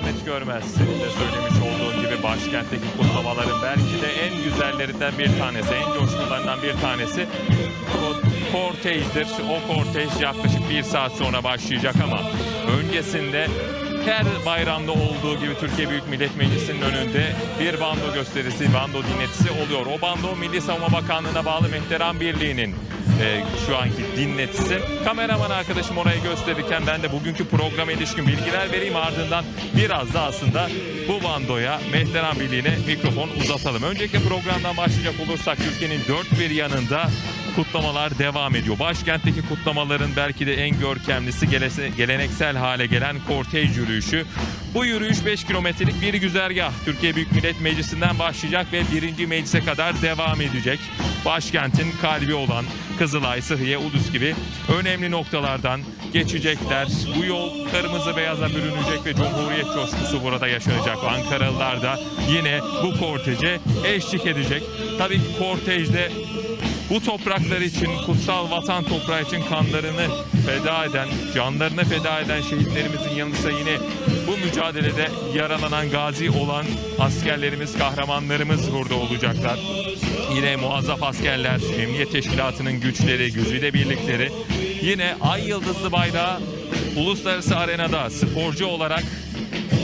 zahmet görmez. Senin de söylemiş olduğun gibi başkentteki kutlamaların belki de en güzellerinden bir tanesi, en coşkularından bir tanesi kortejdir. O kortej yaklaşık bir saat sonra başlayacak ama öncesinde her bayramda olduğu gibi Türkiye Büyük Millet Meclisi'nin önünde bir bando gösterisi, bando dinletisi oluyor. O bando Milli Savunma Bakanlığı'na bağlı Mehteran Birliği'nin e, şu anki dinletisi. Kameraman arkadaşım orayı gösterirken ben de bugünkü programa ilişkin bilgiler vereyim ardından biraz da aslında bu bandoya Mehteran Birliği'ne mikrofon uzatalım. Öncelikle programdan başlayacak olursak Türkiye'nin dört bir yanında kutlamalar devam ediyor. Başkentteki kutlamaların belki de en görkemlisi geleneksel hale gelen kortej yürüyüşü. Bu yürüyüş 5 kilometrelik bir güzergah. Türkiye Büyük Millet Meclisi'nden başlayacak ve birinci meclise kadar devam edecek. Başkentin kalbi olan Kızılay, Sıhhiye, Ulus gibi önemli noktalardan geçecekler. Bu yol kırmızı beyaza bürünecek ve Cumhuriyet coşkusu burada yaşanacak. Ankaralılar da yine bu korteje eşlik edecek. Tabii kortejde bu topraklar için, kutsal vatan toprağı için kanlarını feda eden, canlarını feda eden şehitlerimizin yanı sıra yine bu mücadelede yaralanan, gazi olan askerlerimiz, kahramanlarımız burada olacaklar. Yine muazzaf askerler, Emniyet Teşkilatı'nın güçleri, güzide birlikleri, yine Ay Yıldızlı Bayrağı uluslararası arenada sporcu olarak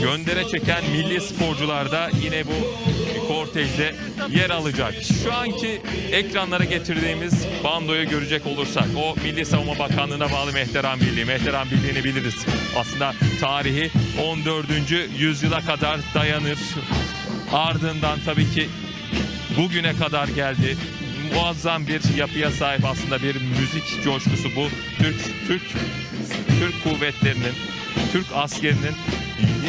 göndere çeken milli sporcular da yine bu kortejde yer alacak. Şu anki ekranlara getirdiğimiz bandoyu görecek olursak o Milli Savunma Bakanlığı'na bağlı Mehteran Birliği. Mehteran Birliği'ni biliriz. Aslında tarihi 14. yüzyıla kadar dayanır. Ardından tabii ki bugüne kadar geldi. Muazzam bir yapıya sahip aslında bir müzik coşkusu bu. Türk Türk Türk kuvvetlerinin, Türk askerinin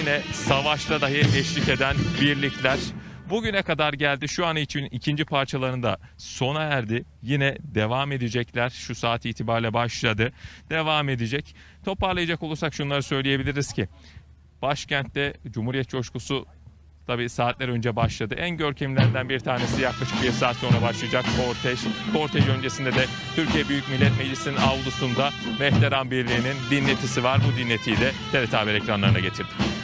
yine savaşta dahi eşlik eden birlikler bugüne kadar geldi. Şu an için ikinci parçalarında sona erdi. Yine devam edecekler. Şu saat itibariyle başladı. Devam edecek. Toparlayacak olursak şunları söyleyebiliriz ki başkentte Cumhuriyet coşkusu Tabii saatler önce başladı. En görkemlerinden bir tanesi yaklaşık bir saat sonra başlayacak kortej. Kortej öncesinde de Türkiye Büyük Millet Meclisi'nin avlusunda Mehteran Birliği'nin dinletisi var. Bu dinletiyi de TRT Haber ekranlarına getirdik.